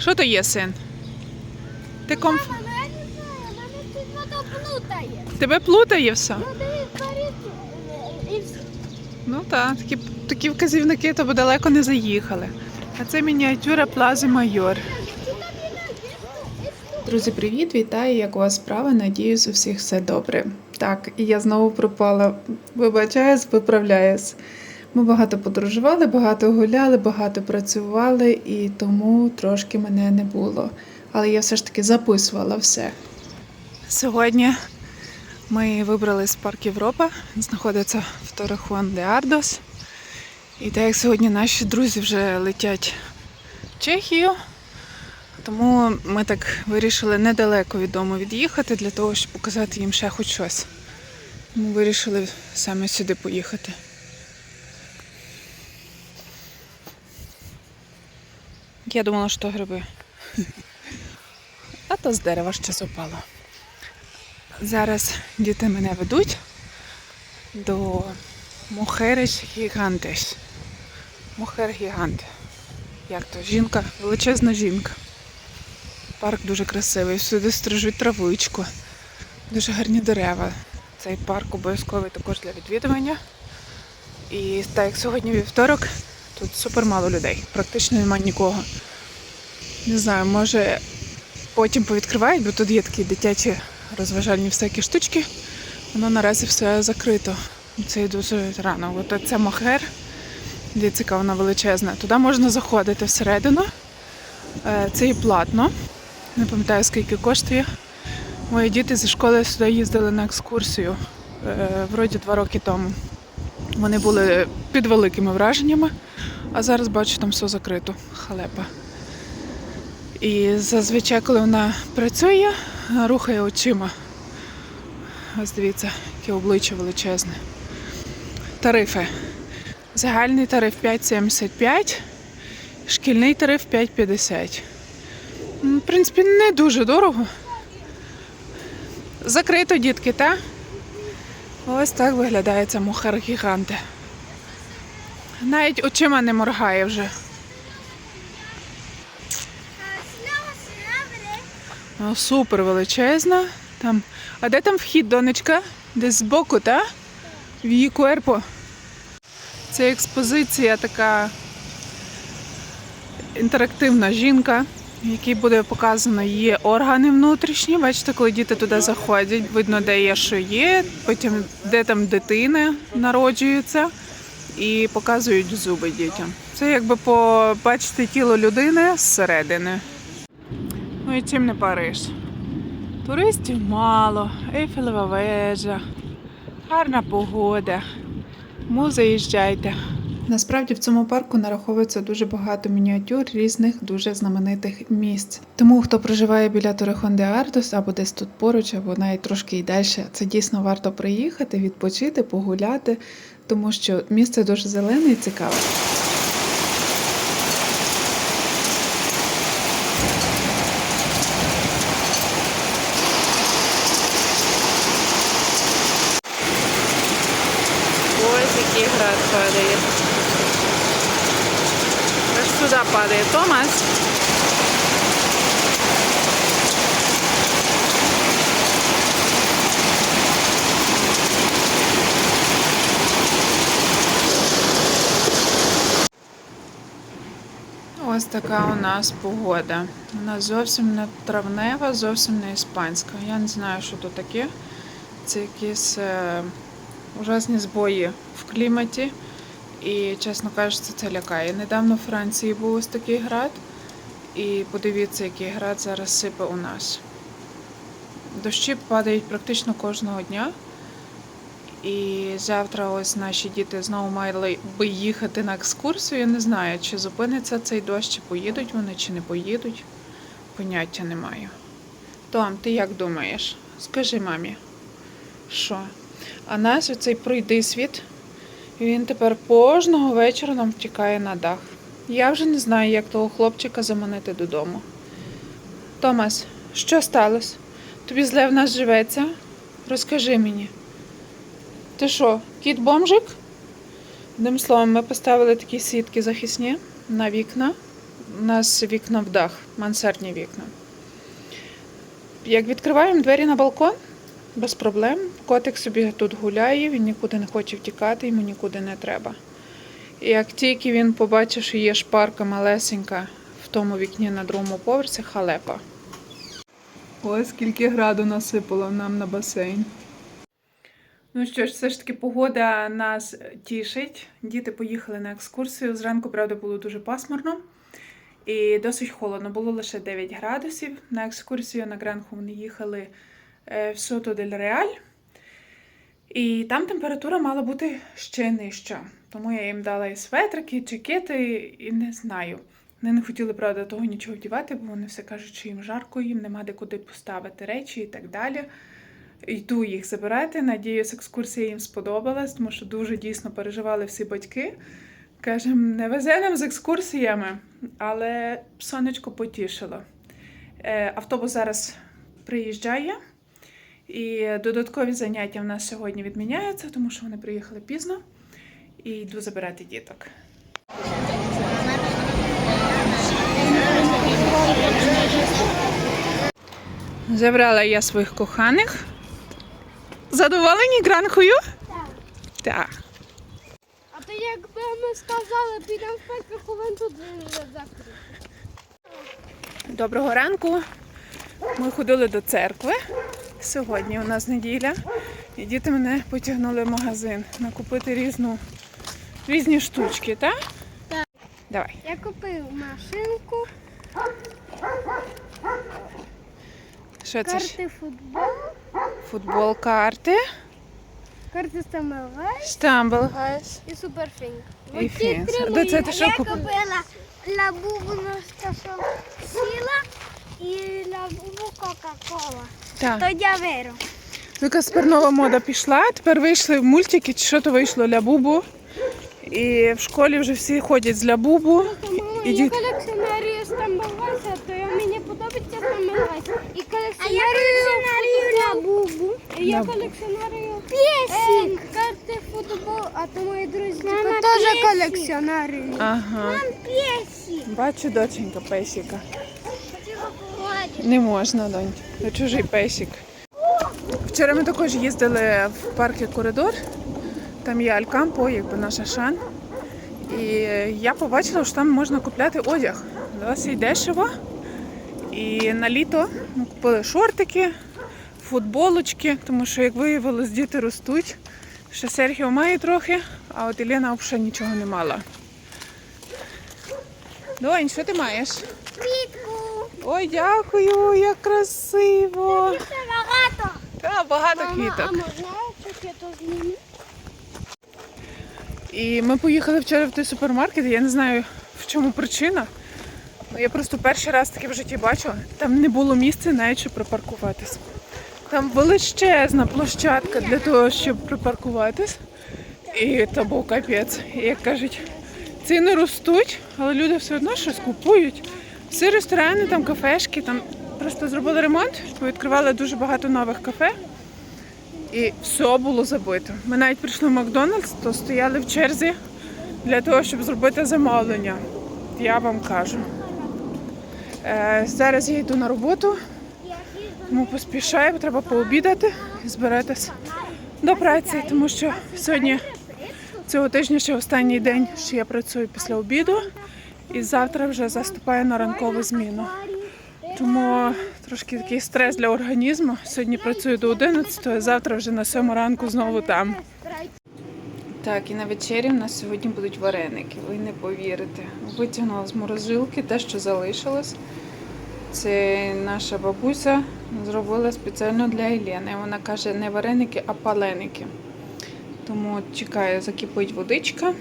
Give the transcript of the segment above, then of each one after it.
Що то є, син? Ти комф... Мама, ну я не знаю, мене тут вода плутає. Тебе плутає все? Ну дивись, і все. Ну так, такі, такі вказівники то б далеко не заїхали. А це мініатюра Плази Майор. Друзі, привіт! Вітаю! Як у вас справи? Надіюсь, у всіх все добре. Так, і я знову пропала. Вибачаюсь, виправляюсь. Ми багато подорожували, багато гуляли, багато працювали, і тому трошки мене не було. Але я все ж таки записувала все. Сьогодні ми вибрались в парк Європа. Він знаходиться в Торехон де Ардос. І так як сьогодні наші друзі вже летять в Чехію, тому ми так вирішили недалеко від дому від'їхати для того, щоб показати їм ще хоч щось. Ми вирішили саме сюди поїхати. Я думала, що гриби. А то з дерева щось упало. Зараз діти мене ведуть до Мухереш Гігантес. Мухер Гігант. Як то? Жінка, величезна жінка. Парк дуже красивий, всюди стрижуть травичку. Дуже гарні дерева. Цей парк обов'язковий також для відвідування. І так як сьогодні вівторок, тут супер мало людей. Практично немає нікого. Не знаю, може потім повідкривають, бо тут є такі дитячі розважальні всякі штучки. Воно наразі все закрито. Це дуже рано. От це мохер. Дивіться, вона величезна. Туди можна заходити всередину. Е, Це і платно. Не пам'ятаю, скільки коштує. Мої діти зі школи сюди їздили на екскурсію е, вроді два роки тому. Вони були під великими враженнями, а зараз бачу, там все закрито. Халепа. І зазвичай, коли вона працює, рухає очима. Ось дивіться, яке обличчя величезне. Тарифи. Загальний тариф 5,75, шкільний тариф 5,50. В принципі, не дуже дорого. Закрито, дітки, та? Ось так виглядає ця мухар гіганте. Навіть очима не моргає вже. Ну, супер величезна. Там. А де там вхід, донечка? Десь збоку, та? В її куерпо. Це експозиція така інтерактивна жінка, в якій буде показано її органи внутрішні. Бачите, коли діти туди заходять, видно, де є, що є, потім де там дитина народжується, і показують зуби дітям. Це якби побачити тіло людини зсередини. Ну і чим не Париж? Туристів мало, Ейфелева вежа, гарна погода. Тому заїжджайте. Насправді в цьому парку нараховується дуже багато мініатюр різних дуже знаменитих місць. Тому хто проживає біля Торехон де Ардос або десь тут поруч, або навіть трошки й далі, це дійсно варто приїхати, відпочити, погуляти, тому що місце дуже зелене і цікаве. Ось який град падає. Аж сюди падає. Ось така у нас погода. Вона зовсім не травнева, зовсім не іспанська. Я не знаю, що тут таке. Це якісь е, ужасні збої в кліматі. І, чесно кажучи, це лякає. Недавно в Франції був ось такий град. І подивіться, який град зараз сипе у нас. Дощі падають практично кожного дня. І завтра ось наші діти знову мали би їхати на екскурсію. Я не знаю, чи зупиниться цей дощ, чи поїдуть вони, чи не поїдуть. Поняття не маю. Том, ти як думаєш? Скажи мамі, що? А нас оцей пройди світ, він тепер кожного вечора нам втікає на дах. Я вже не знаю, як того хлопчика заманити додому. Томас, що сталося? Тобі зле в нас живеться? Розкажи мені. Ти що, кіт-бомжик? Одним словом, ми поставили такі сітки захисні на вікна У нас вікна в дах, мансардні вікна. Як відкриваємо двері на балкон, без проблем. Котик собі тут гуляє, він нікуди не хоче втікати, йому нікуди не треба. І як тільки він побачив, що є шпарка малесенька в тому вікні на другому поверсі, халепа. Ось скільки граду насипало нам на басейн. Ну що ж, все ж таки погода нас тішить. Діти поїхали на екскурсію. Зранку, правда, було дуже пасмурно і досить холодно. Було лише 9 градусів. На екскурсію на Гранху вони їхали в Сото дель Реаль. І там температура мала бути ще нижча. Тому я їм дала і светрики, і джакети, і не знаю. Вони не хотіли, правда, того нічого вдівати, бо вони все кажуть, що їм жарко, їм нема де куди поставити речі і так далі. Йду їх забирати. Надіюсь, екскурсія їм сподобалась, тому що дуже дійсно переживали всі батьки. Кажемо, не везе нам з екскурсіями, але сонечко потішило. Е, Автобус зараз приїжджає, і додаткові заняття в нас сьогодні відміняються, тому що вони приїхали пізно. І йду забирати діток. Забрала я своїх коханих. Задоволені гранкою? Так. А то якби ми сказали, підемо в п'ять хвилин тут закрити. Доброго ранку. Ми ходили до церкви. Сьогодні у нас неділя. І діти мене потягнули в магазин накупити різну, різні штучки, так? Так. Давай. Я купив машинку, Що це карти футбол, Футбол, карти, карти Стамелвай штамбелгайс і суперфінг. і фінс. Де це ти що Я купила лабубу на скасом сіла і лабубу Кока-Кола. Так. То дяверо. Яка тепер нова мода пішла. Тепер вийшли в мультики, чи що то вийшло для Бубу. І в школі вже всі ходять з Лябубу. І я діт- колекціонерію Стамбалвайса, то я, мені подобається Стамбалвайс. І колекціонерію лабубу. І я Лабубу. колекціонерію Пєсік. карти футбол, а то мої друзі теж колекціонерію. Ага. Пєсік. Бачу, доченька песіка. Не можна, донь. Чужий песик. Вчора ми також їздили в парк коридор. Там є Алькампо, якби наша шан. І я побачила, що там можна купляти одяг. Досить дешево. І на літо ми купили шортики, футболочки, тому що, як виявилось, діти ростуть. Ще Серхіо має трохи, а от Ілена взагалі нічого не мала. Донь, що ти маєш? Квітку. Ой, дякую, як красиво. Багато. Та, багато квіток. І ми поїхали вчора в той супермаркет. Я не знаю, в чому причина. Я просто перший раз таке в житті бачила. Там не було місця навіть щоб припаркуватись. Там величезна площадка для того, щоб припаркуватись. І це був капець. І як кажуть, ціни ростуть, але люди все одно щось купують. Всі ресторани, там кафешки, там просто зробили ремонт, відкривали дуже багато нових кафе. І все було забито. Ми навіть прийшли в Макдональдс, то стояли в черзі для того, щоб зробити замовлення. Я вам кажу. Е, зараз я йду на роботу, тому поспішаю, бо треба пообідати і збиратись до праці, тому що сьогодні цього тижня ще останній день, що я працюю після обіду, і завтра вже заступаю на ранкову зміну. Тому трошки такий стрес для організму. Сьогодні працюю до 11, а завтра вже на 7 ранку знову там. Так, і на вечері в нас сьогодні будуть вареники. Ви не повірите. Витягнула з морозилки те, що залишилось. Це наша бабуся зробила спеціально для Єлени. Вона каже, не вареники, а паленики. Тому чекаю, закипить водичка.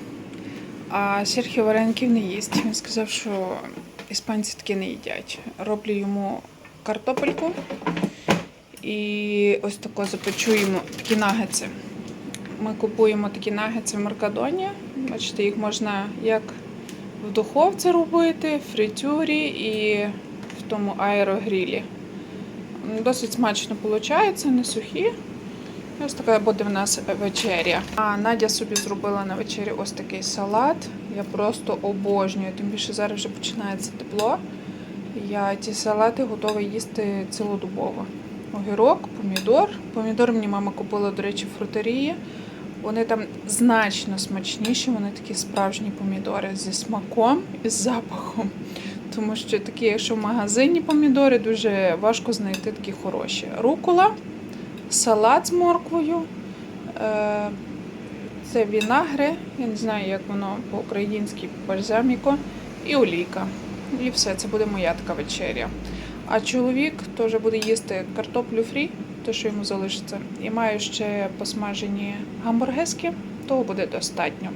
А Серхіо вареників не їсть. Він сказав, що іспанці такі не їдять. Роблю йому картопельку і ось тако запечу йому такі нагетси. Ми купуємо такі нагетси в Маркадоні. Бачите, їх можна як в духовці робити, в фритюрі і в тому аерогрілі. Досить смачно виходить, не сухі. Ось така буде в нас вечеря. А Надя собі зробила на вечері ось такий салат Я просто обожнюю. Тим більше зараз вже починається тепло. Я ті салати готова їсти цілодобово. Огірок, помідор. Помідор мені мама купила, до речі, в фрутерії. Вони там значно смачніші, вони такі справжні помідори зі смаком і з запахом. Тому що такі, якщо в магазині помідори, дуже важко знайти такі хороші. Рукола, салат з морквою, е, це вінагри, я не знаю, як воно по-українськи бальзаміко, і олійка. І все, це буде моя така вечеря. А чоловік теж буде їсти картоплю фрі, те, що йому залишиться. І маю ще посмажені гамбургески, того буде достатньо.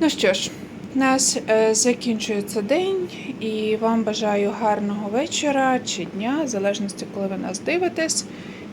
Ну що ж, у нас е, закінчується день, і вам бажаю гарного вечора чи дня, в залежності, коли ви нас дивитесь.